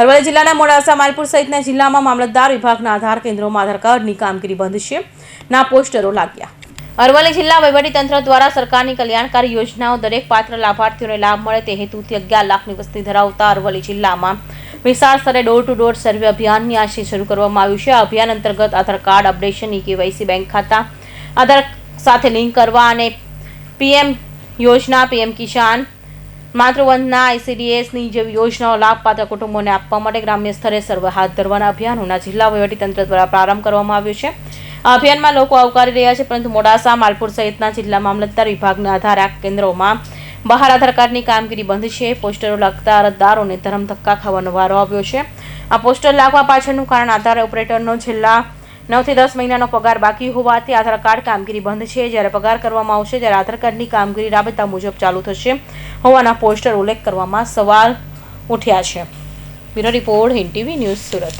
અરવલ્લી જિલ્લાના મોડાસા, માલપુર સહિતના જિલ્લામાં મામલતદાર વિભાગના આધાર કેન્દ્રોમાં આધાર કાર્ડની કામગીરી બંધ છે. ના પોસ્ટરો લાગ્યા. અરવલ્લી જિલ્લા વહીવટીતંત્ર દ્વારા સરકારની કલ્યાણકારી યોજનાઓ દરેક પાત્ર લાભાર્થીઓને લાભ મળે તે હેતુથી અગિયાર લાખની વસ્તી ધરાવતા અરવલ્લી જિલ્લામાં વિશાળ સ્તરે ડોર ટુ ડોર સર્વે અભિયાનની આશી શરૂ કરવામાં આવ્યું છે. આ અભિયાન અંતર્ગત Aadhaar card updation, E KYC bank ખાતા, આધાર સાથે લિંક કરવા અને પીએમ યોજના, પીએમ કિસાન માતૃવંદના આઈસીડીએસની જેવી યોજનાઓ લાભપાત્ર કુટુંબોને આપવા માટે ગ્રામ્ય સ્તરે સર્વે હાથ ધરવાના અભિયાનોના જિલ્લા વહીવટીતંત્ર દ્વારા પ્રારંભ કરવામાં આવ્યો છે. આ અભિયાનમાં લોકો આવકારી રહ્યા છે, પરંતુ મોડાસા, માલપુર સહિતના જિલ્લા મામલતદાર વિભાગના આધાર આ કેન્દ્રોમાં બહાર આધાર કાર્ડની કામગીરી બંધ છે. પોસ્ટરો લગતા અરજદારોને ધરમ ધક્કા ખાવાનો વારો આવ્યો છે. આ પોસ્ટર લાગવા પાછળનું કારણ આધાર ઓપરેટરનો છેલ્લા નવથી દસ મહિનાનો પગાર બાકી હોવાથી આધાર કાર્ડ કામગીરી બંધ છે. જ્યારે પગાર કરવામાં આવશે, ત્યારે આધાર કાર્ડની કામગીરી રાબેતા મુજબ ચાલુ થશે હોવાના પોસ્ટર ઉલ્લેખ કરવામાં સવાલ ઉઠ્યા છે. Bureau report, Hind TV news Surat.